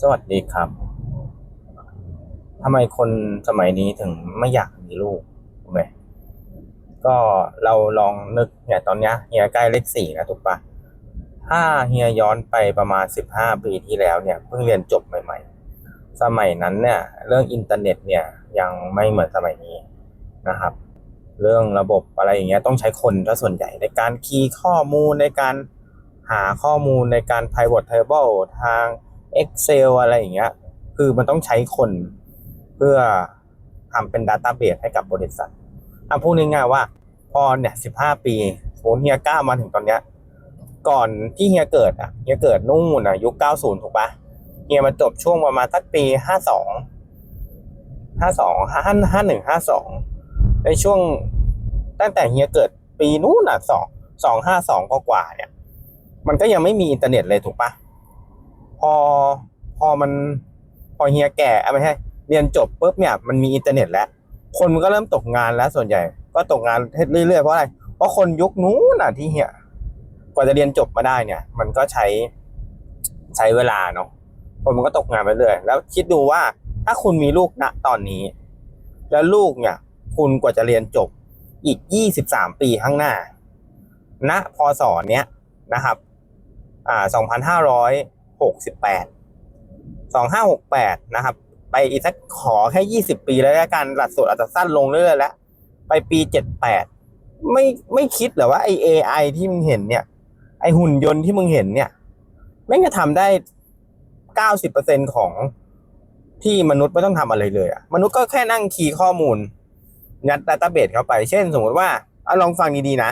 สวัสดีครับทำไมคนสมัยนี้ถึงไม่อยากมีลูกถูกไหมก็เราลองนึกเนี่ยตอนเนี้ยเฮียใกล้เลขสี่แล้วถูกปะถ้าเฮียย้อนไปประมาณสิบห้าปีที่แล้วเนี่ยเพิ่งเรียนจบใหม่ ๆ สมัยนั้นเนี่ย เรื่องอินเทอร์เน็ตเนี่ยยังไม่เหมือนสมัยนี้นะครับ เรื่องระบบอะไรอย่างเงี้ยต้องใช้คนซะส่วนใหญ่ในการคีย์ข้อมูลในการหาข้อมูลในการ pivot table ทาง Excel อะไรอย่างเงี้ย คือมันต้องใช้คนเพื่อทำเป็น Database ให้กับบริษัทอะพูดง่ายๆว่า พอเนี่ยสิบห้าปีสมมติเฮียก้ามาถึงตอนเนี้ย ก่อนที่เฮียเกิดอะเฮียเกิดนู่นอะยุคเก้าศูนย์ถูกปะเฮียมาจบช่วงประมาณสักปีห้าสองห้าสองห้าห้าหนึ่งห้าสองในช่วงตั้งแต่เฮียเกิดปีนู้นอะสองสองห้าสองกว่าเนี่ย มันก็ยังไม่มีอินเทอร์เน็ตเลยถูกปะ พอพอมันพอเฮียแก่อะไม่ใช่เรียนจบปุ๊บเนี่ยมันมีอินเทอร์เน็ตแล้ว คนมันก็เริ่มตกงานแล้วส่วนใหญ่ ก็ตกงานเรื่อยๆเพราะอะไรเพราะคนยุคนู้นน่ะที่เฮียกว่าจะเรียนจบมาได้เนี่ย มันก็ใช้ใช้เวลาเนาะคนมันก็ตกงานไปเรื่อยแล้วคิดดูว่าถ้าคุณมีลูกณตอนนี้ แล้วลูกเนี่ย คุณกว่าจะเรียนจบอีกยี่สิบสามปีข้างหน้าณพศเนี้ยนะครับ อ่าสองพันห้าร้อย หกสิบแปดสองห้าหกแปดนะครับ ไปอีกสักขอแค่ยี่สิบปีแล้วกันหลักสูตรอาจจะสั้นลงเรื่อยๆแล้ว ไปปีเจ็ดแปดไม่ไม่คิดหรอว่าไอ AI ที่มึงเห็นเนี่ย ไอหุ่นยนต์ที่มึงเห็นเนี่ยแม่งจะทำได้เก้าสิบเปอร์เซ็นของที่มนุษย์ไม่ต้องทำอะไรเลยอะมนุษย์ก็แค่นั่งคีย์ข้อมูลงัดดัตต้าเบสเข้าไป เช่น สมมติว่าเอาลองฟังดีๆนะ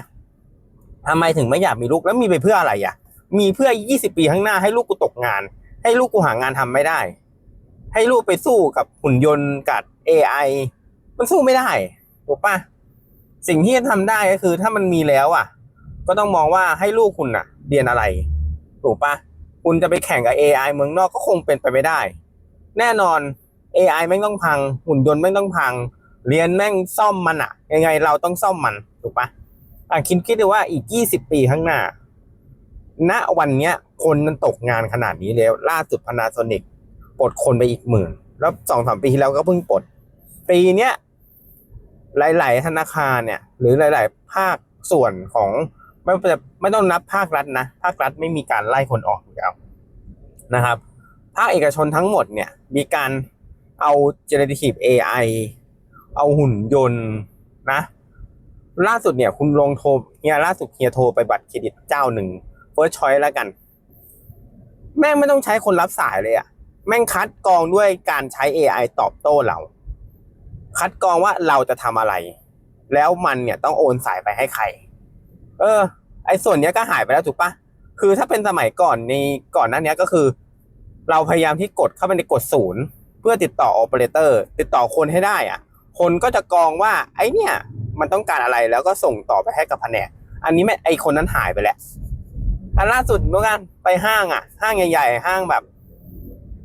ทำไมถึงไม่อยากมีลูกแล้วมีไปเพื่ออะไรอะ มีเพื่อ 20 ปีข้างหน้าให้ลูกกูตกงาน ให้ลูกกูหางานทำไม่ได้ ให้ลูกไปสู้กับหุ่นยนต์กับ AI มันสู้ไม่ได้ถูกปะสิ่งที่จะทำได้ก็คือ ถ้ามันมีแล้วอะ ก็ต้องมองว่าให้ลูกคุณอะ เรียนอะไร ถูกปะคุณจะไปแข่งกับ AI เมืองนอกก็คงเป็นไปไม่ได้ แน่นอน AI แม่งต้องพัง หุ่นยนต์แม่งต้องพัง เรียนแม่งซ่อมมันอะ ยังไงเราต้องซ่อมมัน ถูกปะอะคิดคิดดูว่าอีก 20 ปีข้างหน้า ณวันเนี้ย คนมันตกงานขนาดนี้แล้ว ล่าสุดพนาโซนิกปลดคนไปอีกหมื่น แล้วสองสามปีที่แล้วก็เพิ่งปลด ปีเนี้ยหลาย ๆ ธนาคารเนี่ย หรือหลาย ๆ ภาคส่วนของไม่ไม่ต้องนับภาครัฐนะ ภาครัฐไม่มีการไล่คนออกอยู่แล้วนะครับ ภาคเอกชนทั้งหมดเนี่ย มีการเอา generative AI เอาหุ่นยนต์นะ ล่าสุดเนี่ย คุณลงโทรเฮียล่าสุดเฮียโทรไปบัตรเครดิตเจ้าหนึ่ง เฟิร์สชอยแล้วกัน แม่งไม่ต้องใช้คนรับสายเลยอะแม่งคัดกรองด้วยการใช้ AI ตอบโต้เรา คัดกรองว่าเราจะทำอะไร แล้วมันเนี่ยต้องโอนสายไปให้ใคร เออ ไอ้ส่วนเนี้ยก็หายไปแล้วถูกปะคือถ้าเป็นสมัยก่อนในก่อนหน้านี้ก็คือ เราพยายามที่กดเข้าไปในกดศูนย์เพื่อติดต่อโอเปอเรเตอร์ติดต่อคนให้ได้อะคนก็จะกรองว่า ไอ้เนี่ย มันต้องการอะไรแล้วก็ส่งต่อไปให้กับแผนก อันนี้แม่ไอคนนั้นหายไปแล้ว อันล่าสุดเมื่อกันไปห้างอะ ห้างใหญ่ๆห้างแบบ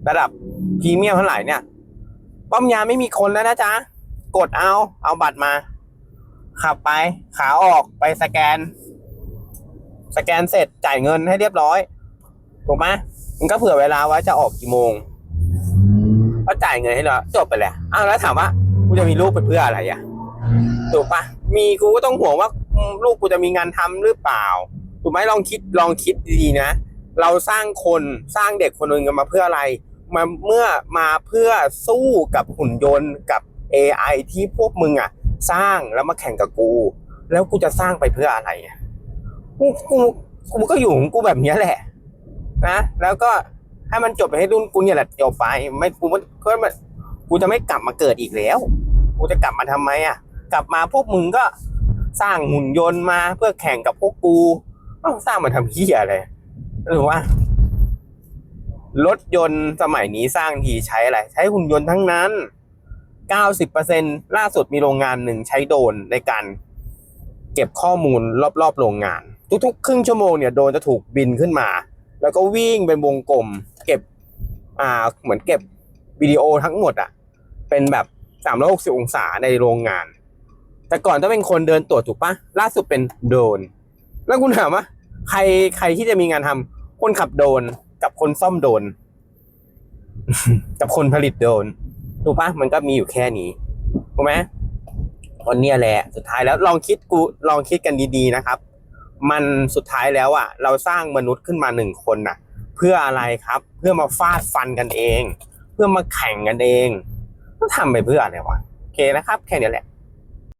ระดับพรีเมียมเท่าไหร่เนี่ย ป้อมยามไม่มีคนแล้วนะจ๊ะ กดเอา เอาบัตรมา ขับไป ขาออกไปสแกน สแกนเสร็จจ่ายเงินให้เรียบร้อย ถูกไหมมันก็เผื่อเวลาไว้จะออกกี่โมงก็จ่ายเงินให้แล้วจบไปแล้วอ้าวแล้วถามว่ากูจะมีลูกไปเพื่ออะไรอะถูกปะมีกูก็ต้องห่วงว่าลูกกูจะมีงานทำหรือเปล่า ถูกไหมลองคิดลองคิดดีๆนะ เราสร้างคนสร้างเด็กคนหนึ่งกันมาเพื่ออะไร มาเมื่อมาเพื่อสู้กับหุ่นยนต์กับ AI ที่พวกมึงอะ สร้างแล้วมาแข่งกับกู แล้วกูจะสร้างไปเพื่ออะไรอะกูกูกูก็อยู่ของกูแบบนี้แหละ นะ แล้วก็ให้มันจบไปให้รุ่นกูเนี่ยแหละจบไป ไม่กูไม่ก็ไม่กูจะไม่กลับมาเกิดอีกแล้ว กูจะกลับมาทำไมอะ กลับมาพวกมึงก็สร้างหุ่นยนต์มาเพื่อแข่งกับพวกกู เอ้าสร้างมาทำเหี้ยอะไรหรือว่า รถยนต์สมัยนี้สร้างทีใช้อะไร ใช้หุ่นยนต์ทั้งนั้น 90%ล่าสุดมีโรงงานหนึ่งใช้โดนในการเก็บข้อมูลรอบๆโรงงาน ทุกๆ ครึ่งชั่วโมงเนี่ยโดนจะถูกบินขึ้นมา แล้วก็วิ่งเป็นวงกลม เก็บ อ่า เหมือนเก็บวิดีโอทั้งหมดอะเป็นแบบ 360 องศาในโรงงาน แต่ก่อนต้องเป็นคนเดินตรวจถูกปะล่าสุดเป็นโดน แล้วคุณถามว่าใครใครที่จะมีงานทำคนขับโดนกับคนซ่อมโดน กับคนผลิตโดนถูกปะมันก็มีอยู่แค่นี้ถูกไหมคนเนี้ยแหละ สุดท้ายแล้วลองคิดกูลองคิดกันดีๆนะครับ มันสุดท้ายแล้วอะ เราสร้างมนุษย์ขึ้นมาหนึ่งคนน่ะ เพื่ออะไรครับ เพื่อมาฟาดฟันกันเอง เพื่อมาแข่งกันเองต้องทำไปเพื่ออะไรวะโอเคนะครับ แค่นี้แหละ